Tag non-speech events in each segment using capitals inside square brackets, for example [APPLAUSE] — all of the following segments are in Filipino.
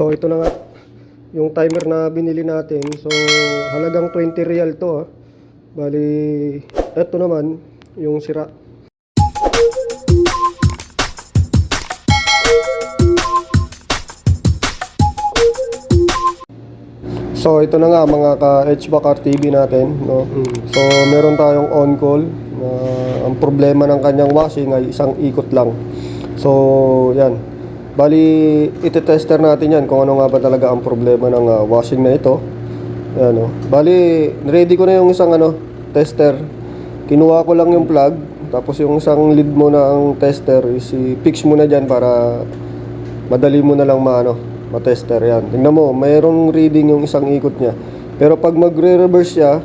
So ito na nga yung timer na binili natin. So halagang 20 real to ah. Bali, eto naman yung sira. So ito na nga mga ka-HVAC RTV natin, no. So meron tayong on call na ang problema ng kanyang washing ay isang ikot lang. So yan. Bali ite-tester natin yan kung ano nga ba talaga ang problema ng ah, washing na ito. Yan no. Bali ready ko na yung isang ano tester. Kinuha ko lang yung plug tapos yung isang lead mo na ang tester is i-fix mo na diyan para madali mo na lang maano matester yan. Tingnan mo, mayroong reading yung isang ikot niya. Pero pag magre-reverse siya,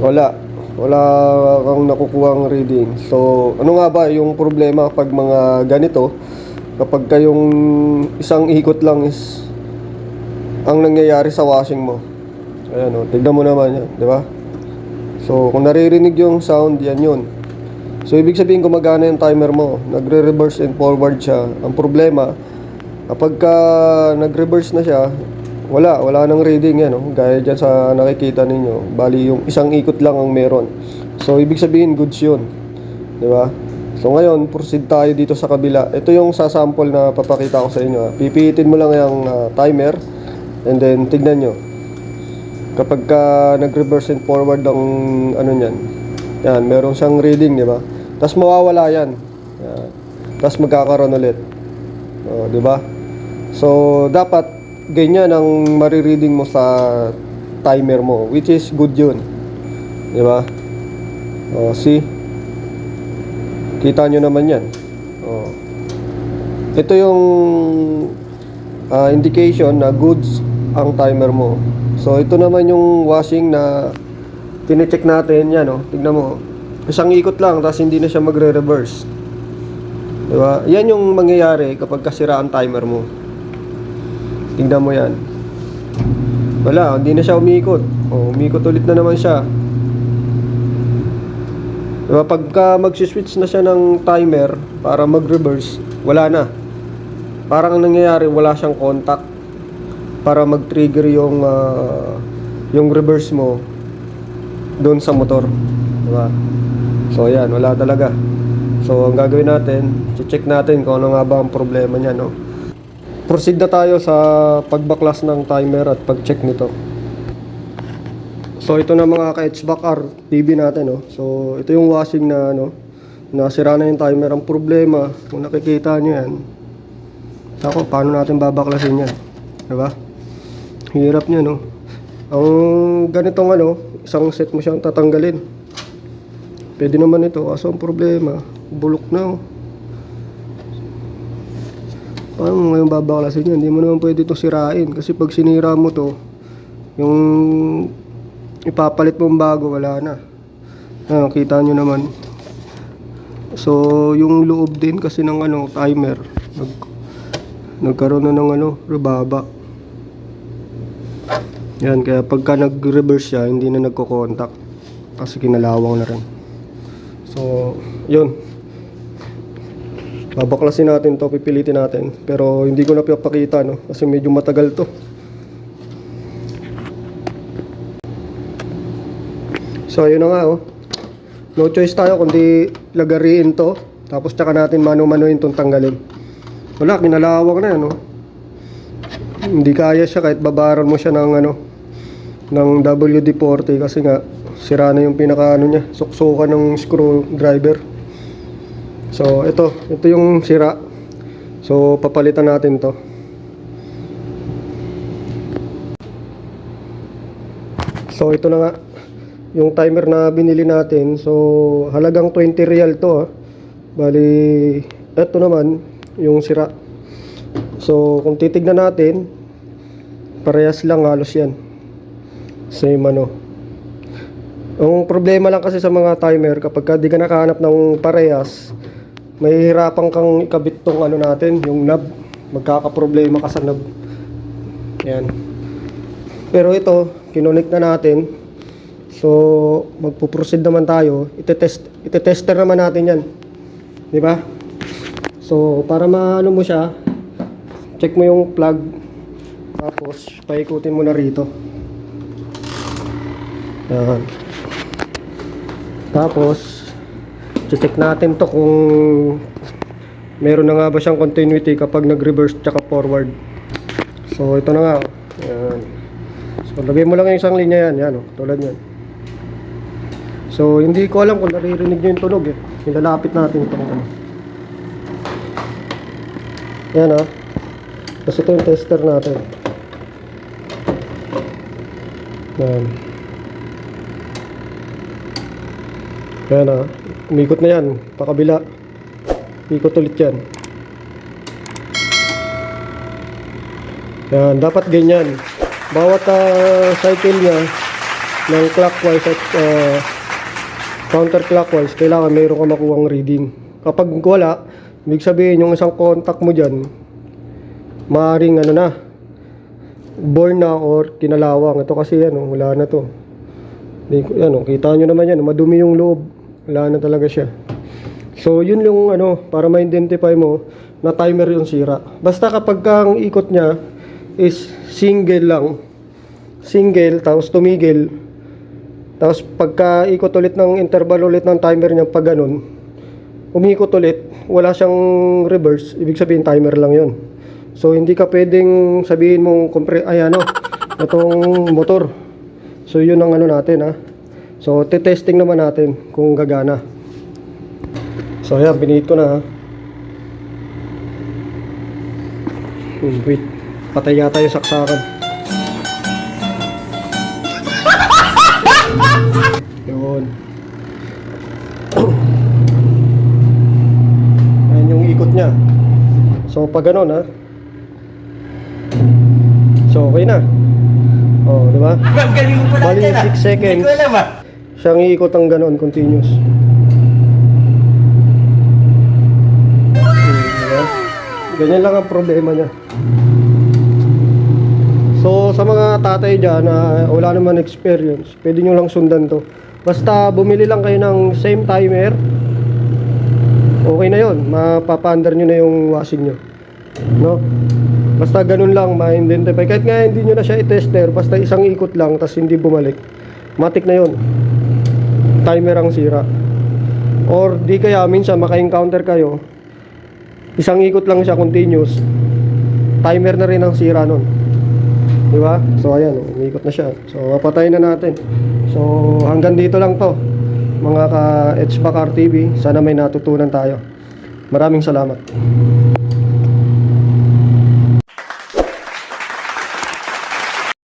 wala. Wala kang nakukuhang reading. So, ano nga ba yung problema pag mga ganito? Kapag kayong isang ikot lang is ang nangyayari sa washing mo. Ayan o, tignan mo naman yan, di ba? So, kung naririnig yung sound, yan yun. So, ibig sabihin gumagana yung timer mo. Nagre-reverse and forward siya. Ang problema, kapag ka nag-reverse na siya, wala, wala nang reading yan. Oh. Gaya dyan sa nakikita ninyo. Bali, yung isang ikot lang ang meron. So, ibig sabihin, goods yun. Di ba? So, ngayon, proceed tayo dito sa kabila. Ito yung sasample na papakita ko sa inyo. Pipihitin mo lang yung ah, timer. And then, tignan nyo. Kapag ka nag-reverse and forward ang ano niyan, yan, meron siyang reading, di ba? Tapos mawawala yan. yan. Tapos magkakaroon ulit. O, di ba? So, dapat ganyan ang marireading mo sa timer mo, which is good yun. Di ba? O, see? Kita nyo naman yan. O. Ito yung ah, indication na goods ang timer mo. So, ito naman yung washing na tine-check natin. Yan, o. Tignan mo. Isang ikot lang, tapos hindi na siya magre-reverse. Diba? Yan yung mangyayari kapag kasira ang timer mo. Tingnan mo yan. Wala, hindi na siya umikot. O, umikot ulit na naman siya. Diba? Pagka magsiswitch na siya ng timer para mag-reverse, wala na. Parang ang nangyayari, wala siyang contact para mag-trigger yung ah, yung reverse mo doon sa motor. Diba? So, yan, wala talaga. So, ang gagawin natin, check natin kung ano nga ba ang problema niya, no? Proceed na tayo sa pagbaklas ng timer at pag-check nito. So, ito na mga ka-HVAC TV natin, no? So, ito yung washing na, ano, nasira na yung timer. Ang problema, kung nakikita nyo yan, ako, paano natin babaklasin yan? Diba? Hirap niya, no? Ang ganitong, ano, isang set mo siyang tatanggalin. Pwede naman ito, kaso ang problema, bulok na oh. Paano mo ngayon babaklasin yan? Hindi mo naman pwede ito sirain. Kasi pag sinira mo to, yung ipapalit mong bago, wala na. Ah, kita nyo naman. So, yung loob din kasi ng ano, timer, nag, nagkaroon na ng ano, rubaba. Yan, kaya pagka nag-reverse siya, hindi na nagko-contact. Kasi kinalawang na rin. So, yun. Babaklasin natin to, pipilitin natin. Pero hindi ko na pinapakita, no? Kasi medyo matagal to. So, ayun na nga, oh. No choice tayo kundi lagariin to. Tapos tsaka natin mano-manuin tong tanggalin. Wala, kinalawang na yan, no? Hindi kaya siya kahit babaran mo siya ng ano, ng WD-40 kasi nga sira na yung pinaka ano niya, suksukan ng screwdriver. So, ito, ito yung sira. So, papalitan natin 'to. So, ito na nga yung timer na binili natin. So, halagang 20 real 'to, ah. Bali, ito naman yung sira. So, kung titignan natin, parehas lang halos 'yan. Same ano. Ang problema lang kasi sa mga timer, kapag ka di ka nakahanap ng parehas, may hirapan kang ikabit tong ano natin, yung knob. Magkakaproblema ka sa knob. Yan. Pero ito, kinonek na natin. So, magpo-proceed naman tayo. Ite-test, ite-tester naman natin yan. Di ba? So, para maano mo siya, check mo yung plug. Tapos, paikutin mo na rito. Yan. Tapos, check natin to kung meron na nga ba siyang continuity kapag nag-reverse tsaka forward. So, ito na nga. Yan. So, lagay mo lang yung isang linya yan. Yan, oh, tulad yan. So, hindi ko alam kung naririnig nyo yung tunog eh. Nilalapit natin itong ano. Yan ah. Tapos ito yung tester natin. Yan. Yan ah. Umikot na yan. Pakabila. Ikot ulit yan. Yan. Dapat ganyan. Bawat ah, cycle niya ng clockwise at ah, counterclockwise, kailangan mayroon ka makuhang reading. Kapag wala, ibig sabihin yung isang contact mo dyan, maaaring ano na, born na or kinalawang. Ito kasi yan, oh, wala na to. Yan, oh, kita nyo naman yan, madumi yung loob. Wala na talaga siya. So, yun yung ano, para ma-identify mo na timer yung sira. Basta kapag ang ikot niya is single lang, single, tapos tumigil, tapos pagka ikot ulit ng interval ulit ng timer niya pag ganun, umikot ulit, wala siyang reverse, ibig sabihin timer lang yon. So hindi ka pwedeng sabihin mong compre ay ano, itong motor. So yun ang ano natin ha. So te-testing naman natin kung gagana. So ayan, binihit ko na ha. Hmm, wait, patay yata yung saksakan. Yun. [CLEARS THROAT] Ayan yung ikot niya. So, pag ganun, ha? So, okay na. Oh, di ba? Galing mo pala Bali, dyan, ah. 6 seconds. Hindi ko alam ah. Siyang iikot ang ganun, continuous. Hmm? Ganyan lang ang problema niya. Sa mga tatay dyan na wala naman experience, pwede nyo lang sundan to. Basta bumili lang kayo ng same timer, okay na yon Mapapandar nyo na yung washing nyo. No? Basta ganun lang, ma-identify. Kahit nga hindi nyo na siya i-tester, basta isang ikot lang, tas hindi bumalik. Matik na yon Timer ang sira. Or di kaya minsan maka-encounter kayo, isang ikot lang siya continuous, timer na rin ang sira nun. Di ba? So ayan, umiikot na siya. So mapatay na natin. So hanggang dito lang to. Mga ka HVAC RTV, sana may natutunan tayo. Maraming salamat.